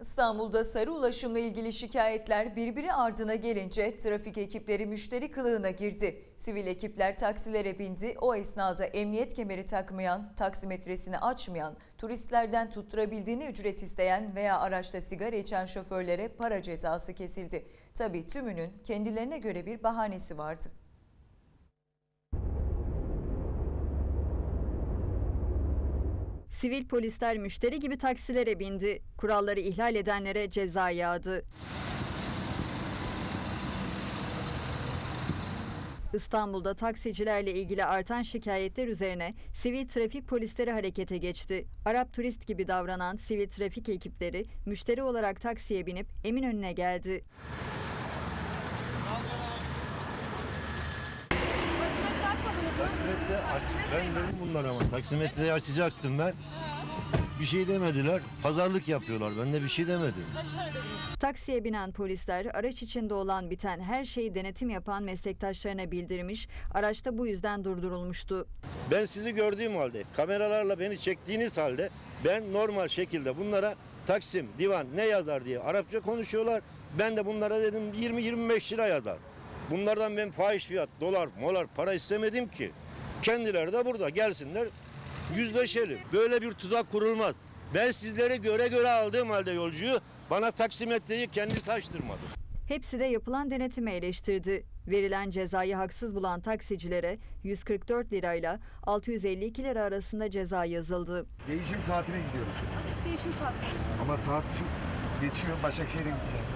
İstanbul'da sarı ulaşımla ilgili şikayetler birbiri ardına gelince trafik ekipleri müşteri kılığına girdi. Sivil ekipler taksilere bindi. O esnada emniyet kemeri takmayan, taksimetresini açmayan, turistlerden tutturabildiğini ücret isteyen veya araçta sigara içen şoförlere para cezası kesildi. Tabii tümünün kendilerine göre bir bahanesi vardı. Sivil polisler müşteri gibi taksilere bindi. Kuralları ihlal edenlere ceza yağdı. İstanbul'da taksicilerle ilgili artan şikayetler üzerine sivil trafik polisleri harekete geçti. Arap turist gibi davranan sivil trafik ekipleri müşteri olarak taksiye binip Eminönü'ne geldi. Taksimetre aç. Ben dedim bunlara ama taksimetreyi açacaktım ben. Bir şey demediler. Pazarlık yapıyorlar. Ben de bir şey demedim. Taksiye binen polisler araç içinde olan biten her şeyi denetim yapan meslektaşlarına bildirmiş, araçta bu yüzden durdurulmuştu. Ben sizi gördüğüm halde, kameralarla beni çektiğiniz halde ben normal şekilde bunlara Taksim, divan ne yazar diye Arapça konuşuyorlar. Ben de bunlara dedim 20-25 lira yazar. Bunlardan ben fahiş fiyat, dolar, molar para istemedim ki. Kendileri de burada gelsinler yüzleşelim. Böyle bir tuzak kurulmaz. Ben sizleri göre göre aldığım halde yolcuyu bana taksimetreyi kendisi açtırmadı. Hepsi de yapılan denetimi eleştirdi. Verilen cezayı haksız bulan taksicilere 144 lirayla 652 lira arasında ceza yazıldı. Değişim saatine gidiyoruz. Değişim saati. Ama saat geçiyor Başakşehir'e gideceğim.